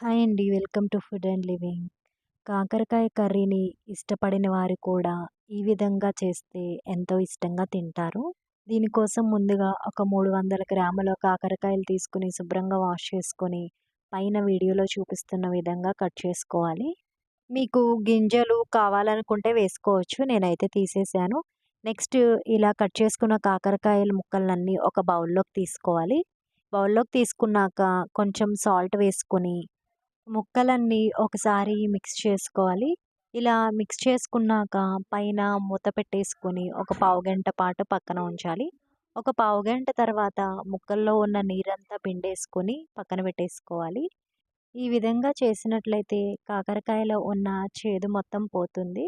Hi అండి. Welcome to food and living. కాకరకాయ కర్రీని ఇష్టపడిన వారు కూడా ఈ విధంగా చేస్తే ఎంతో ఇష్టంగా తింటారు. దీనికోసం ముందుగా ఒక మూడు వందల గ్రాముల కాకరకాయలు తీసుకుని శుభ్రంగా వాష్ చేసుకొని పైన వీడియోలో చూపిస్తున్న విధంగా కట్ చేసుకోవాలి. మీకు గింజలు కావాలనుకుంటే వేసుకోవచ్చు. నేనైతే తీసేసాను. నెక్స్ట్ ఇలా కట్ చేసుకున్న కాకరకాయల ముక్కలన్నీ ఒక బౌల్లోకి తీసుకోవాలి. బౌల్లోకి తీసుకున్నాక కొంచెం సాల్ట్ వేసుకొని ముక్కలన్నీ ఒకసారి మిక్స్ చేసుకోవాలి. ఇలా మిక్స్ చేసుకున్నాక పైన మూత పెట్టేసుకొని ఒక పావు గంట పాటు పక్కన ఉంచాలి. ఒక పావు గంట తర్వాత ముక్కల్లో ఉన్న నీరంతా పిండేసుకొని పక్కన పెట్టేసుకోవాలి. ఈ విధంగా చేసినట్లయితే కాకరకాయలో ఉన్న చేదు మొత్తం పోతుంది.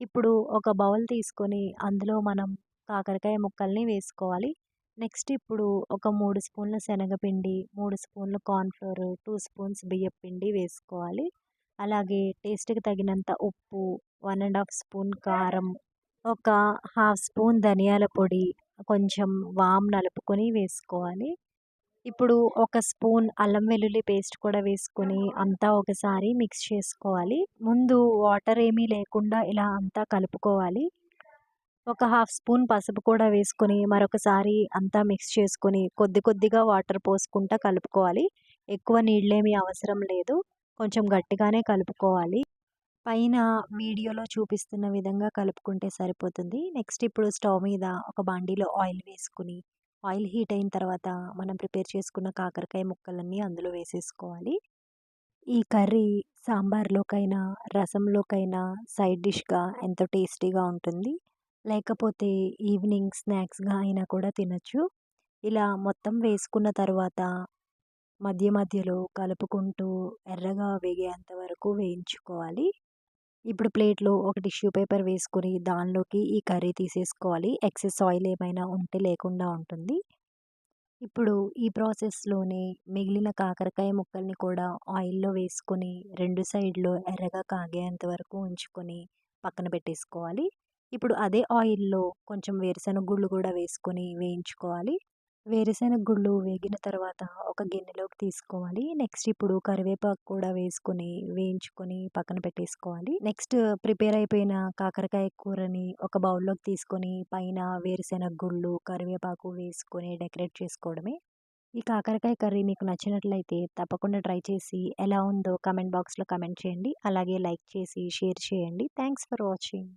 ఇప్పుడు ఒక బౌల్ తీసుకొని అందులో మనం కాకరకాయ ముక్కల్ని వేసుకోవాలి. నెక్స్ట్ ఇప్పుడు ఒక మూడు స్పూన్ల శనగపిండి మూడు స్పూన్లు కార్న్ఫ్లోర్ టూ స్పూన్స్ బియ్యం పిండి వేసుకోవాలి. అలాగే టేస్ట్కి తగినంత ఉప్పు వన్ అండ్ హాఫ్ స్పూన్ కారం ఒక హాఫ్ స్పూన్ ధనియాల పొడి కొంచెం వామ్ నలుపుకొని వేసుకోవాలి. ఇప్పుడు ఒక స్పూన్ అల్లం వెల్లుల్లి పేస్ట్ కూడా వేసుకొని అంతా ఒకసారి మిక్స్ చేసుకోవాలి. ముందు వాటర్ ఏమీ లేకుండా ఇలా అంతా కలుపుకోవాలి. ఒక హాఫ్ స్పూన్ పసుపు కూడా వేసుకొని మరొకసారి అంతా మిక్స్ చేసుకొని కొద్ది కొద్దిగా వాటర్ పోసుకుంటా కలుపుకోవాలి. ఎక్కువ నీళ్ళేమీ అవసరం లేదు. కొంచెం గట్టిగానే కలుపుకోవాలి. పైన వీడియోలో చూపిస్తున్న విధంగా కలుపుకుంటే సరిపోతుంది. నెక్స్ట్ ఇప్పుడు స్టవ్ మీద ఒక బాండీలో ఆయిల్ వేసుకుని ఆయిల్ హీట్ అయిన తర్వాత మనం ప్రిపేర్ చేసుకున్న కాకరకాయ ముక్కలన్నీ అందులో వేసేసుకోవాలి. ఈ కర్రీ సాంబార్లోకైనా రసంలోకైనా సైడ్ డిష్గా ఎంతో టేస్టీగా ఉంటుంది. లేకపోతే ఈవినింగ్ స్నాక్స్గా అయినా కూడా తినచ్చు. ఇలా మొత్తం వేసుకున్న తర్వాత మధ్య మధ్యలో కలుపుకుంటూ ఎర్రగా వేగేంత వరకు వేయించుకోవాలి. ఇప్పుడు ప్లేట్లో ఒక టిష్యూ పేపర్ వేసుకొని దానిలోకి ఈ కర్రీ తీసేసుకోవాలి. ఎక్సెస్ ఆయిల్ ఏమైనా ఉంటే లేకుండా ఉంటుంది. ఇప్పుడు ఈ ప్రాసెస్లోనే మిగిలిన కాకరకాయ ముక్కల్ని కూడా ఆయిల్లో వేసుకొని రెండు సైడ్లో ఎర్రగా కాగేంత వరకు ఉంచుకొని పక్కన పెట్టేసుకోవాలి. ఇప్పుడు అదే ఆయిల్లో కొంచెం వేరుశనగ గుళ్ళు కూడా వేసుకొని వేయించుకోవాలి. వేరుశనగ గుళ్ళు వేగిన తర్వాత ఒక గిన్నెలోకి తీసుకోవాలి. నెక్స్ట్ ఇప్పుడు కరివేపాకు కూడా వేసుకొని వేయించుకొని పక్కన పెట్టేసుకోవాలి. నెక్స్ట్ ప్రిపేర్ అయిపోయిన కాకరకాయ కూరని ఒక బౌల్లోకి తీసుకొని పైన వేరుశనగ గుళ్ళు కరివేపాకు వేసుకొని డెకరేట్ చేసుకోవడమే. ఈ కాకరకాయ కర్రీ మీకు నచ్చినట్లయితే తప్పకుండా ట్రై చేసి ఎలా ఉందో కమెంట్ బాక్స్లో కమెంట్ చేయండి. అలాగే లైక్ చేసి షేర్ చేయండి. Thanks for watching.